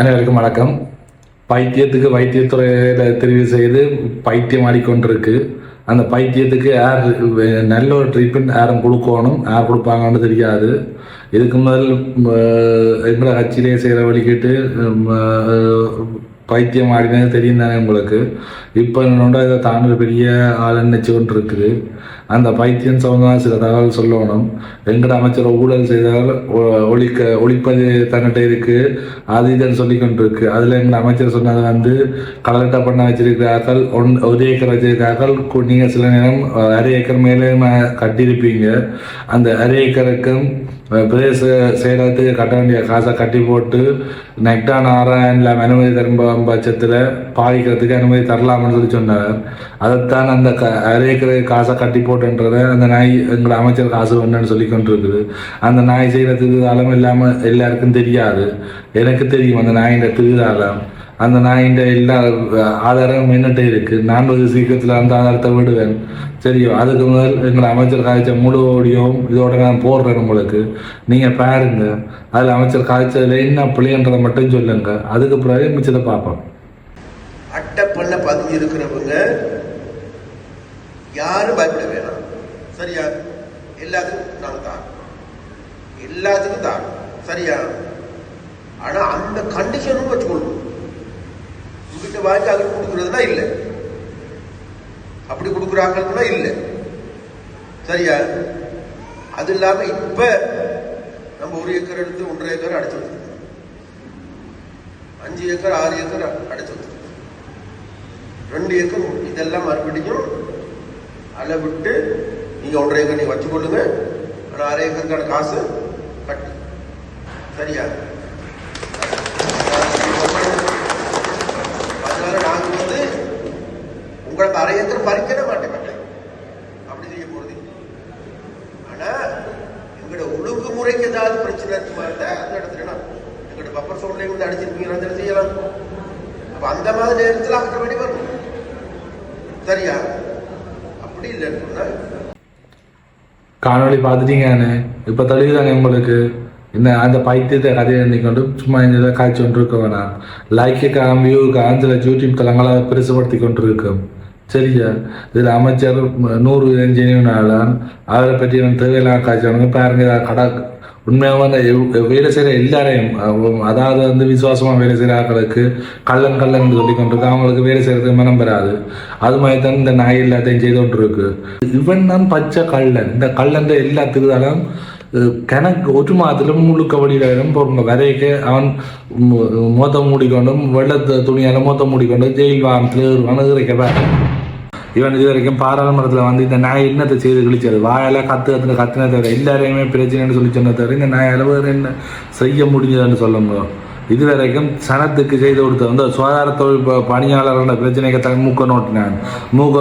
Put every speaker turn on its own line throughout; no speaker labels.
அனைவருக்கும் வணக்கம். பைத்தியத்துக்கு வைத்தியத்துறையில் தெரிவு செய்து பைத்தியம் ஆடிக்கொண்டிருக்கு. அந்த பைத்தியத்துக்கு யார் நல்ல ஒரு ட்ரீட்மெண்ட் யாரும் கொடுக்கணும் யார் கொடுப்பாங்கன்னு தெரியாது. இதுக்கு முதல் எங்களை கட்சியிலே செய்கிற வழிக்கிட்டு பைத்தியம் ஆடினது தெரியும் தானே உங்களுக்கு? இப்போ என்னோட இதை தாண்டி பெரிய ஆள் நினச்சி கொண்டு இருக்குது அந்த பைத்தியம் சம்பந்தமாக சில தகவல் சொல்லணும். எங்கட அமைச்சர் ஊழல் செய்தால் ஒ- ஒழிக்க ஒழிப்பது தன்னிட்ட இருக்குது அது இதுன்னு சொல்லி கொண்டு இருக்குது அதில் எங்கள் அமைச்சர் சொன்னது வந்து கலெக்டா பண்ண வச்சிருக்கிறார்கள். ஒன் ஒரு ஏக்கர் வச்சிருக்கிறார்கள். நீங்கள் சில நேரம் அரை ஏக்கர் மேலே கட்டியிருப்பீங்க. அந்த அரை ஏக்கருக்கும் பிரதேச செயலகத்துக்கு கட்ட வேண்டிய காசை கட்டி போட்டு நெக்டா நாராயணில் அனுமதி போகலாம் பட்சத்தில் பாதிக்கிறதுக்கு அனுமதி தரலாம்னு சொல்லி சொன்னார். அதைத்தான் அந்த க அரை காசை கட்டி போட்டுன்றத அந்த நாய் எங்களை அமைச்சர் காசு வேணும்னு சொல்லி கொண்டிருக்குது அந்த நாய் செய்கிற திருதாலம் இல்லாமல் எல்லாருக்கும் தெரியாது. எனக்கு தெரியும் அந்த நாயின் திருதாலம் அந்த நாயின் எல்லா ஆதாரம் என்னட்டு இருக்கு. நான் ஒரு சீக்கிரத்தில் அந்த ஆதாரத்தை விடுவேன். சரியோ அதுக்கு முதல் எங்களை அமைச்சர் காய்ச்ச முழு ஓடியும் இதோட நான் போடுறேன் உங்களுக்கு. நீங்கள் பாருங்க. அதில் அமைச்சர் காய்ச்சதில் என்ன பிள்ளைன்றதை மட்டும் சொல்லுங்க. அதுக்கு பிறகு மிச்சத்தை பார்ப்போம்.
அட்டப்பள்ள பதவி இருக்கிறவங்க யாரும் பயப்பட வேணாம். சரியா? எல்லாத்துக்கும் நாங்க தான். எல்லாத்துக்கும் தான். சரியா? ஆனா அந்த கண்டிஷனும் வச்சுக்கொள்ளணும் உங்ககிட்ட வாங்கி அதுக்கு கொடுக்கறதுலாம் இல்லை. அப்படி கொடுக்குறாங்கன்னா இல்லை. சரியா? அது இல்லாம இப்ப நம்ம ஒரு ஏக்கர் எடுத்து ஒன்றரை ஏக்கர் அடைச்சு வச்சிருக்கோம். அஞ்சு ஏக்கர் ஆறு ஏக்கர் அடைச்சு வச்சிருக்கோம். ரெண்டு ஏக்கர் இதெல்லாம் மறுபடியும் அளவிட்டு நீங்க ஒன்றரை ஏக்கர் நீங்க வச்சுக்கொள்ளுங்க. ஆனா அரை ஏக்கருக்கான காசு கட்டு. சரியா? அதனால நாங்க வந்து உங்களுக்கு அரை பறிக்கவே மாட்டேன். மாட்டேன் அப்படி செய்ய போறது ஆனா எங்களோட ஒழுங்குமுறைக்கு ஏதாவது பிரச்சனை இருக்குமா இருந்தா அந்த இடத்துல நான் எங்களோட பப்பர் சோட்ல வந்து அடிச்சிருப்பீங்க அந்த இடத்துல செய்யலாம். அப்ப அந்த மாதிரி நேரத்தில் ஆக்க வேண்டி வரும். சரியா? அப்படி இல்லைன்னு சொன்னா
காணொளி பார்த்துட்டீங்கன்னு இப்போ தெளிவுதாங்க உங்களுக்கு? இந்த அந்த பைத்தியத்தை கதையை எண்ணிக்கொண்டு சும்மா இந்த காய்ச்சி கொண்டிருக்க வேணாம் லைக்குக்காக வியூவுக்காக சில யூடியூப் தளங்களை பெருசுபடுத்தி கொண்டிருக்கும் சரியா இதில் அமைச்சர் நூறு இன்ஜினியர்னாலும் அவரை பற்றி எனக்கு தேவையில்லாம் காய்ச்சவனுங்க பாருங்க கடை உண்மையாக அந்த வேலை செய்கிற எல்லாரையும் அதாவது வந்து விசுவாசமாக வேலை செய்கிற ஆக்களுக்கு கள்ளன் கள்ளன் சொல்லி கொண்டிருக்கு அவங்களுக்கு வேலை செய்கிறதுக்கு மனம் பெறாது அது மாதிரி தான் இந்த நாய் எல்லாத்தையும் செய்து கொண்டிருக்கு இவன் தான் பச்சை கள்ளன் இந்த கள்ளன்ற எல்லா திருதாலும் கணக்கு ஒரு மாதத்துல முழுக்க வழியிலும் போடுங்க வரைக்கு அவன் மோத்தம் மூடிக்கொண்டும் வெள்ளத்து துணியால் மோத்தம் மூடிக்கொண்டு ஜெயில் வாகனத்தில் ஏறுவான் இறைக்க இவன் இது வரைக்கும் பாராளுமன்றத்தில் வந்து இந்த நாய் என்னத்தை செய்து கிழிச்சது வாயால கத்து கத்துன கத்துனே தவிர எல்லாரையுமே பிரச்சனைன்னு சொல்லி சொன்ன தவிர இந்த நாயால் வேறு என்ன செய்ய முடிஞ்சதுன்னு சொல்லுங்க இதுவரைக்கும் சனத்துக்கு செய்து கொடுத்த வந்து சுகாதார தொழில் பணியாளர்களோட பிரச்சனைக்கு தன் மூக்க நோட்டினான். மூக்க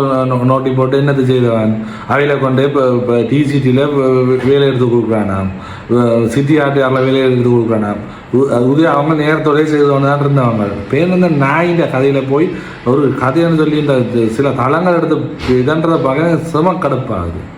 நோட்டி போட்டு என்னது செய்தவன்? அவையில் கொண்டு இப்போ இப்போ டிசிடியில் வேலை எடுத்து கொடுக்குறானாம். சிட்டி ஆர்டிஆரில் வேலை எடுத்து கொடுக்குறானாம். உ- உதய அவங்க நேரத்தோடய செய்தவங்க தான் இருந்தவங்க பேர் இந்த நாயின்ற கதையில் போய் ஒரு கதைன்னு சொல்லி இந்த சில தளங்கள் எடுத்து இதன்றதை பார்க்க செம கடுப்பாகுது.